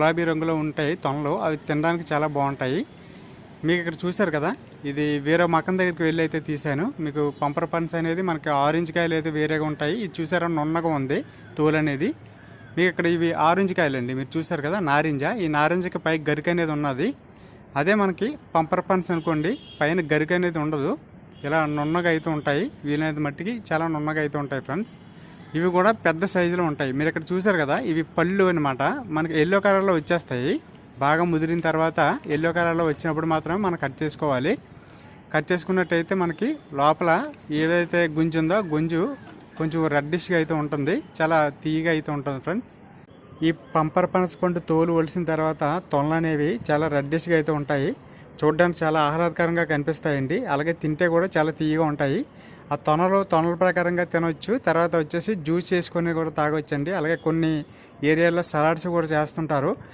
గులాబీ రంగులో ఉంటాయి తొనలు. అవి తినడానికి చాలా బాగుంటాయి. మీకు ఇక్కడ చూశారు కదా? ఇది వేరే మకం దగ్గరికి వెళ్ళి అయితే తీశాను. మీకు పంపర పన్స్ అనేది మనకి ఆరెంజ్ కాయలు అయితే వేరేగా ఉంటాయి. ఇది చూసారా? నున్నగా ఉంది తోలు అనేది. మీకు ఇక్కడ ఇవి ఆరెంజ్ కాయలు అండి మీరు చూసారు కదా? నారింజ. ఈ నారింజకి పై గరిక అనేది ఉన్నది. అదే మనకి పంపర పన్స్ అనుకోండి. పైన గరిక అనేది ఉండదు. ఇలా నున్నగా అయితే ఉంటాయి. వీలైనది మట్టికి చాలా నున్నగా అయితే ఉంటాయి ఫ్రెండ్స్. ఇవి కూడా పెద్ద సైజులో ఉంటాయి. మీరు ఇక్కడ చూసారు కదా ఇవి పళ్ళు అనమాట మనకి ఎల్లో కలర్లో వచ్చేస్తాయి. బాగా ముదిరిన తర్వాత ఎల్లో కలర్లో వచ్చినప్పుడు మాత్రమే మనం కట్ చేసుకోవాలి. కట్ చేసుకున్నట్టయితే మనకి లోపల ఏదైతే గుంజు ఉందో గుంజు కొంచెం రెడ్డిష్గా అయితే ఉంటుంది. చాలా తీయగా అయితే ఉంటుంది ఫ్రెండ్స్ ఈ పంపర్ పనస పండు తోలు ఒలిసిన తర్వాత తొనలు అనేవి చాలా రెడ్డిష్గా అయితే ఉంటాయి. చూడడానికి చాలా ఆహ్లాదకరంగా కనిపిస్తాయండి. అలాగే తింటే కూడా చాలా తీయగా ఉంటాయి. ఆ తొనలు తొనల ప్రకారంగా తినవచ్చు తర్వాత వచ్చేసి జ్యూస్ చేసుకొని కూడా తాగొచ్చండి. అలాగే కొన్ని ఏరియాల్లో సలాడ్స్ కూడా చేస్తుంటారు.